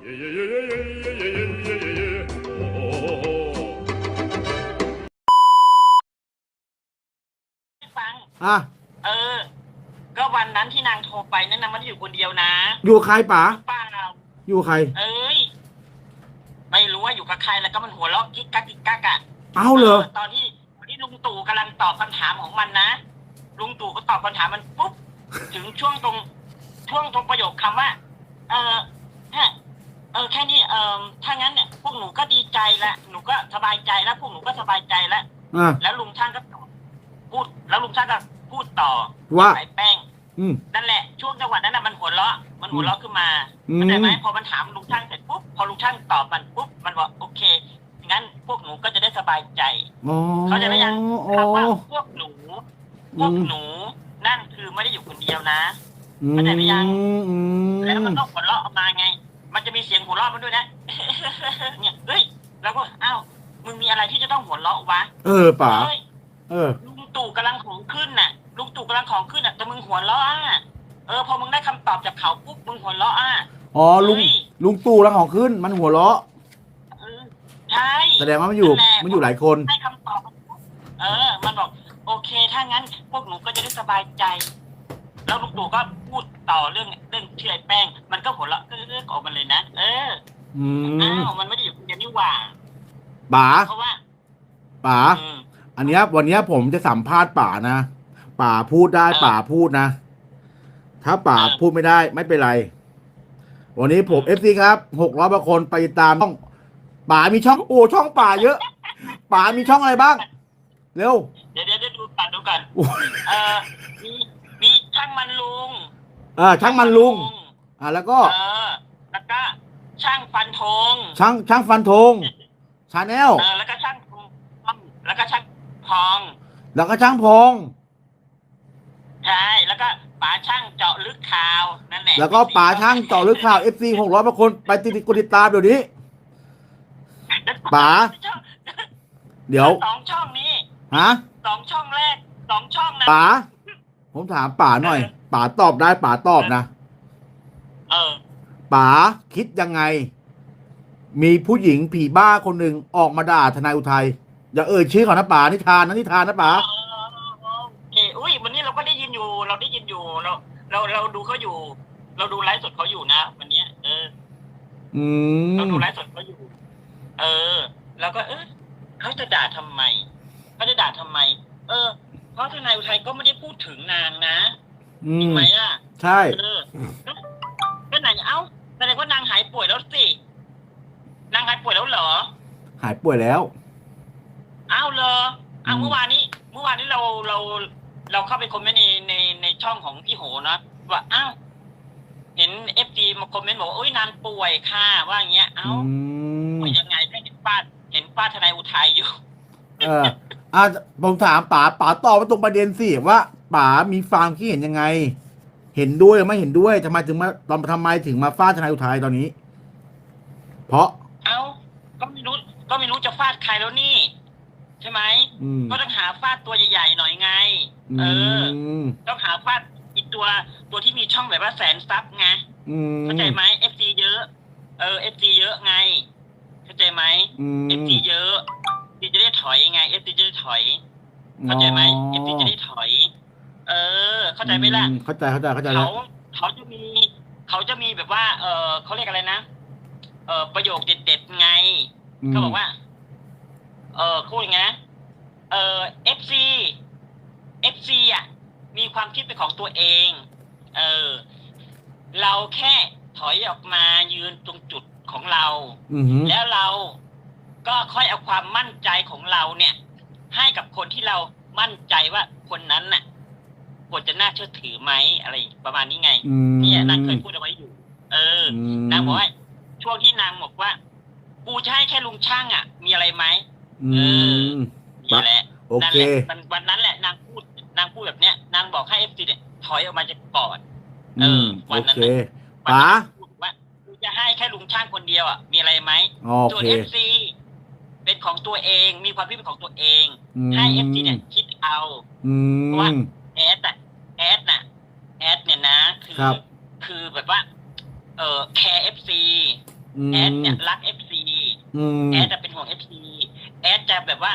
ฟัง อะเออ ก็วันนั้นที่นางโทรไปนั่นนางไม่ได้อยู่คนเดียวนะอยู่ใครป๋าป้าเราอยู่ใคร เอ้ย ไม่รู้ว่าอยู่กับใครแล้วก็มันหัวเราะกิ๊กกักกิ๊กกักอะเอาเหรอตอนที่ตอนที่ลุงตู่กำลังตอบคำถามของมันนะ ลุงตู่ก็ตอบคำถามมันปุ๊บ ถึงช่วงตรง ช่วงตรงประโยคคำว่า เออฮะ เออแค่นี้เออถ้างั้นเนี่ยพวกหนูก็ดีใจแล้วหนูก็สบายใจแล้วพวกหนูก็สบายใจแล้วอะแล้วลุงช่างก็ตอบพูด แล้วลุงช่างก็พูดต่อว่า ใส่แป้ง อืม นั่นแหละช่วงจังหวะนั้นน่ะมันหัวเราะมันหัวเราะขึ้นมาอืม เข้าใจไหมพอมันถามลุงช่างเสร็จปุ๊บพอลุงช่างตอบมันปุ๊บมันบอกโอเคงั้นพวกหนูก็จะได้สบายใจ อ๋อเข้าใจไหมยัง อ๋อ คำว่าพวกหนู พวกอืมหนู นั่นคือไม่ได้อยู่คนเดียวนะ อืมเข้าใจหรือยัง อืมแล้วมันก็หัวเราะออกมาไง มันจะมีเสียงหัวเราะมันด้วยนะ เนี่ยเฮ้ยแล้วก็อ้าวมึงมีอะไรที่จะต้องหัวเราะวะเออป๋าเฮ้ยเออ ลุงตู่กำลังของขึ้นน่ะลุงตู่กำลังของขึ้นน่ะแต่มึงหัวเราะอะเออพอมึงได้คำตอบจากเขาปุ๊บมึงหัวเราะอะอ๋อลุงเฮ้ยลุงตู่แล้วของขึ้นมันหัวเราะ เออใช่ แสดงว่ามันอยู่นั่นแหละ มันอยู่หลายคน ให้คำตอบมันปุ๊บเออ มันบอก โอเค ถ้างั้น พวกหนูก็จะได้สบายใจ แล้วลุงตู่ก็พูด ต่อเรื่องเรื่องเชื่อไอ้แป้ง มันก็หัวเราะเออออกมาเลยนะเอออือ้ามวมันไม่ได้อยู่คนเดียวนี่หว่าป๋าเพราะว่าป๋าอืมอันเนี้ย วันเนี้ยผมจะสัมภาษณ์ป๋านะป๋าพูดได้เออป๋าพูดนะ ถ้าป๋าเออพูดไม่ได้ไม่เป็นไร วันนี้ผมเอฟซีครับหกร้อยกว่าคนไปตามช่องป๋ามีช่องโอ้ช่องป๋าเยอะป๋ามีช่องอะไรบ้าง เร็ว เดี๋ยวเดี๋ยวเดี๋ยวดูกันดูกันโอ้ย เออมีมีช่างมันลุง เออช่างมันลุง อะแล้วก็ เออแล้วก็ช่างฟันธงช่างช่างฟันธงชาแนลเออแล้วก็ช่างพงแล้วก็ช่างพอง แล้วก็ช่างพง ใช่ แล้วก็ป๋าช่างเจาะลึกข่าวนั่นแหละแล้วก็ป๋าช่างต่อลึกข่าวเอฟซีหกร้อยกว่าคนไปติดกดติดตามเดี๋ยวนี้ ป๋า เดี๋ยว สองช่องนี้ฮะสองช่องแรกสองช่องนะป๋า ผมถามป๋าหน่อยป๋าตอบได้ป๋าตอบนะเออป๋าคิดยังไง มีผู้หญิงผีบ้าคนหนึ่งออกมาด่าทนายอุทัยอย่าเอ่ยชื่อเขานะป๋านิทานนะนิทานนะป๋าโอเคอุ้ยวันนี้เราก็ได้ยินอยู่ เราได้ยินอยู่เราเราเราดูเขาอยู่ เราดูไลฟ์สดเขาอยู่นะวันเนี้ยเออ อืเรามดูไลฟ์สดเขาอยู่ เออ แล้วก็เออเขาจะด่าทำไมเขาจะด่าทำไม เออเพ ราะทนายอุทัยก็ไม่ได้พูดถึงนางนะอืจริงมไหมอะใช่ เออก็ก็ไหนเอ้าแสดงว่านางหายป่วยแล้วสินางหายป่วยแล้วเหรอ หายป่วยแล้ว อ้าวเหรออ้าวอืม เมื่อวานนี้ เมื่อวานนี้เราเราเราเข้าไปคอมเมนต์ในในในช่องของพี่โหนะว่าอ้าวเห็นเอฟซีมาคอมเมนต์บอกว่าโอ้ยนางป่วยค่ะว่าอย่างเงี้ย เอ้าอืมป่วยยังไงก็เห็นฟาดเห็นฟาดทนายอุทัยอยู่ เออ อะผมถามป๋าป๋าตอบมาตรงประเด็นสิว่าป๋ามีความคิดเห็นยังไง เห็นด้วยหรือไม่เห็นด้วยทำไมถึงมาตอนทำไมถึงมาฟาดทนายอุทัยตอนนี้ เพราะ เอ้าก็ไม่รู้ก็ไม่รู้จะฟาดใครแล้วนี่ ใช่ไหมอืม ก็ต้องหาฟาดตัวใหญ่ๆหน่อยไง เออ มต้องหาฟาดอีกตัวตัวที่มีช่องแบบว่าแสนซับไงอืมเข้าใจไหมเอฟซีเยอะ เออเอฟซีเยอะไง เข้าใจไหมอืมเอฟซีเยอะ เข้าใจไหมเอฟซีจะได้ถอย เออ เข้าใจไหมล่ะอืเข้าใจเข้าใจเข้าใจแล้เขาวเขาจะมี เขาจะมีแบบว่า เออเขาเรียกอะไรนะเออประโยคเด็ดๆไงเขาบอกว่า เออพูดอย่างไงนะ เออเอฟซีเอฟซีอะ มีความคิดเป็นของตัวเอง เออ เราแค่ถอยออกมายืนตรงจุดของเรา อืมอืมแล้วเราก็ค่อยเอาความมั่นใจของเราเนี่ย ให้กับคนที่เรามั่นใจว่าคนนั้นน่ะควรจะน่าเชื่อถือไหมอะไรประมาณนี้ไงอืมเนี่ยนางเคยพูดเอาไว้อยู่ เอออืมนางบอกว่าช่วงที่นางบอกว่า กูจะให้แค่ลุงช่างอะ มีอะไรไหมอืเออมนี่แหละโอนั่นเคแหละมันวันนั้นแหละนางพูดนางพูดแบบเนี้ยนางบอกให้เอฟซีเนี่ยถอยออกมาจากก่อนเออือมวันโอนั้นเคน่ะป๋าพูดว่ากูจะให้แค่ลุงช่างคนเดียวอะมีอะไรไหมโอส่วนเคเอฟซี เป็นของตัวเอง มีความคิดเป็นของตัวเองอืมให้เอฟซีเนี่ยคิดเอาอืว่ามแอดอะแอดน่ะแอดเนี่ยนะ คือครับคือแบบว่า เออแคร์เอฟซีอืมแอดเนี่ยรักเอฟซีอืมแอดจะเป็นห่วงเอฟซีแอดจะแบบว่า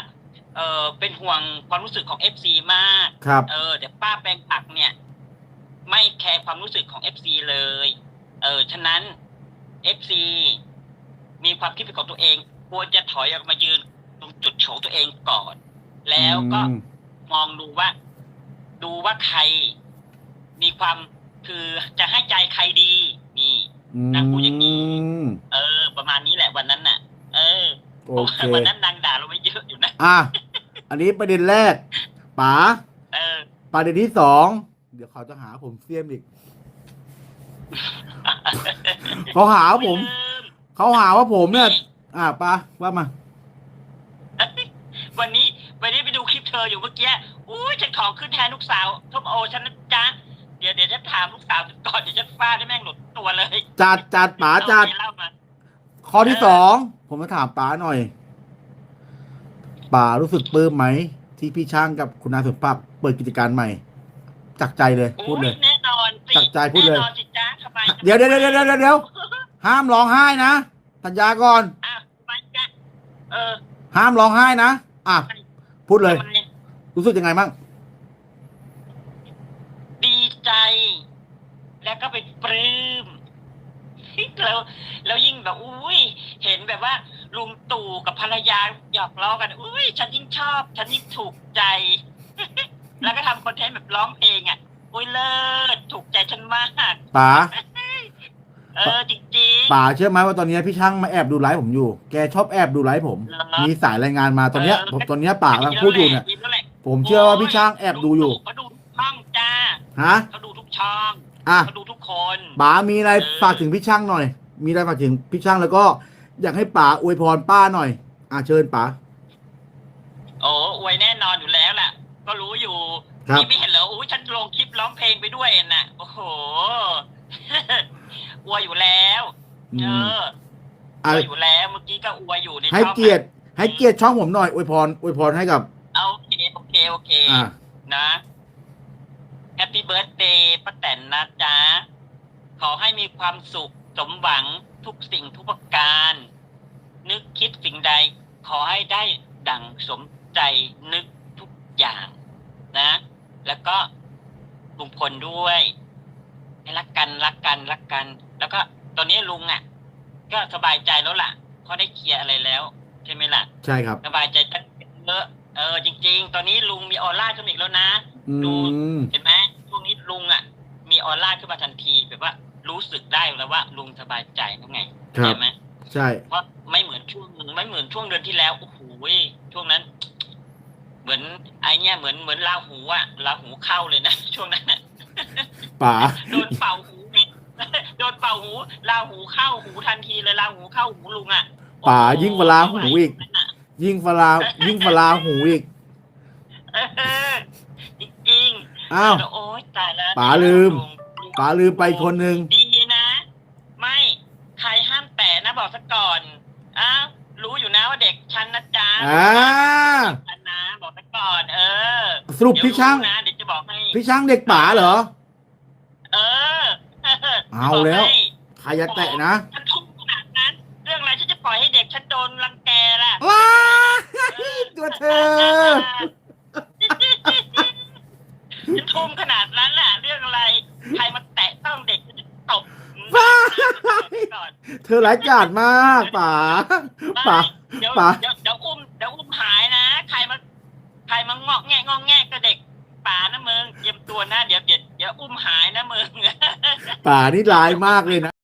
เออเป็นห่วงความรู้สึกของเอฟซีมากครับเออแต่ป้าแปลงผักเนี่ย ไม่แคร์ความรู้สึกของเอฟซีเลย เออฉะนั้นเอฟซีมีความคิดเป็นของตัวเอง ควรจะถอยออกมายืนตรงจุดโฉตัวเองก่อน แล้วก็อืมมองดูว่า ดูว่าใคร มีความคือจะให้ใจใครดี นี่นางพูดอย่างนี้มเออ ประมาณนี้แหละวันนั้นน่ะ เออโอเควันนั้นนางด่าเราไว้เยอะอยู่นะอะอันนี้ประเด็นแรกป๋าเออ ประเด็นที่สองเดี๋ยวเขาจะหาผมเสียมอีกเขาหาว่าผมลืมเขาหาว่าผมเนี่ย อะป้าว่ามา วันนี้วันนี้ไปดูคลิปเธออยู่เมื่อกี้อุ้ยฉันขอขึ้นแทนลูกสาวทุกโอฉันนะจ๊ะเดี๋ยวเดี๋ยวจะถามลูกสาวก่อนเดี๋ยวจะฟาดให้แม่งหลุดตัวเลยจัดจัดป๋าจัดเอเล่ามาข้อที่สองผมมาถามป๋าหน่อยป๋ารู้สึกปลื้มไหม ที่พี่ช่างกับคุณนายสมภาพเปิดกิจการใหม่ จากใจเลยพูดเลย อุ๊แน่นอนสิจัดใจพูดเลย แน่นอนสิจ๊ะทำไมเดี๋ยวเดี๋ยวเดี๋ยวเดี๋ยวเดี๋ยวเดี๋ยวห้ามร้องไห้นะสัญญาก่อน อ้าวทำไมจ๊ะ เออห้ามร้องไห้นะอะพูดเลย ทำไมรู้สึกยังไงบ้างดีใจ แล้วก็ไปปลื้มแล้วแล้วยิ่งแบบอุ้ยเห็นแบบว่า ลุงตู่กับภรรยาหยอกล้อกัน อุ้ยฉันยิ่งชอบ ฉันยิ่งถูกใจ แล้วก็ทำคอนเทนต์แบบร้องเพลงอะ อุ้ยเลิศถูกใจฉันมาก ป๋าเออจริง ป๋าเชื่อไหมว่าตอนนี้พี่ช่างมาแอบดูไลฟ์ผมอยู่ แกชอบแอบดูไลฟ์ผม เหรอ มีสายรายงานมาตอนเนี้ยเออผมตอนเนี้ยป๋ากำลังพูดอยู่เนี่ยแล้วแหละผมเชื่อว่าพี่ช่างแอบดูอยู่ เขาดูทุกช่องจ้าฮะ เขาดูทุกช่องอะ เขาดูทุกคน ป๋ามีอะไรเออฝากถึงพี่ช่างหน่อย มีอะไรฝากถึงพี่ช่างแล้วก็ อยากให้ป๋าอวยพรป้าหน่อย อะเชิญป๋า โอ้อวยแน่นอนอยู่แล้วแหละก็รู้อยู่ครับ นี่ไม่เห็นเหรออุ้ยฉันลงคลิปร้องเพลงไปด้วยน่ะ โอ้โห อวยอยู่แล้ว อืเอมอออะวยอยู่แล้วเมื่อกี้ก็อวยอยู่ในให้ช่องเกียรติให้เกียรติช่องผมหน่อยอวยพรอวยพรให้กับ เอาโอเคโอเคโอเค อะนะแฮปปี้เบิร์ดเดย์ป้าแตนนะจ๊ะ ขอให้มีความสุขสมหวังทุกสิ่งทุกประการ นึกคิดสิ่งใด ขอให้ได้ดังสมใจนึกทุกอย่างนะ แล้วก็ลุงพลด้วย ให้รักกันรักกันรักกัน แล้วก็ ตอนนี้ลุงอะ ก็สบายใจแล้วล่ะเพราะได้เคลียร์อะไรแล้ว ใช่ไหมล่ะ ใช่ครับ สบายใจตั้งเยอะเออจริง ๆ ตอนนี้ลุงมีออร่าขึ้นมาอีกแล้วนะ อืดู ม เห็นไหมช่วงนี้ลุงอะ มีออร่าขึ้นมาทันทีแบบว่า รู้สึกได้แล้วว่า ลุงสบายใจแล้วไงครับใช่ไหมใช่ เพราะไม่เหมือนช่วงไม่เหมือนช่วงเดือนที่แล้วโอ้โหช่วงนั้น เหมือนไอเนี้ยเหมือนเหมือนลาหูอะลาหูเข้าเลยนะ ช่วงนั้นน่ะป๋า โดน เป่าหูลาหูเข้าหูทันทีเลยลาหูเข้าหูลุงอะป๋าโอ้โหยิ่งกว่าลาหูอีก ยิ่งฟลายิ่งฟลาหูอีกเออจริงๆอ้าวแล้วโอ๊ยตายแล้วป๋าลืมลุงลุงป๋าลืมไปคนหนึ่งดีนะ ไม่ใครห้ามแตะนะบอกซะก่อนอ้าวรู้อยู่นะว่าเด็กฉันนะจ๊ะอ่าฉันนะบอกซะก่อน เออสรุปพี่ช่างเดี๋ยวรู้นะเดี๋ยวจะบอกให้พี่ช่างเด็กป๋าเหรอเออ เอาแล้วบอกให้ใครจะแตะนะฉันทุ่มขนาดนั้น เรื่องอะไรฉันจะปล่อยให้เด็กฉันโดนรังแกล่ะว้ายตัวเธอฉันทุ่มขนาดนั้นแหละเรื่องอะไร ใครมาแตะต้องเด็กฉันจะตบว้ายก่อนเธอร้ายกาจมากป๋าป๋าเดี๋ยวป๋า ป่านี่ลายมากเลยนะ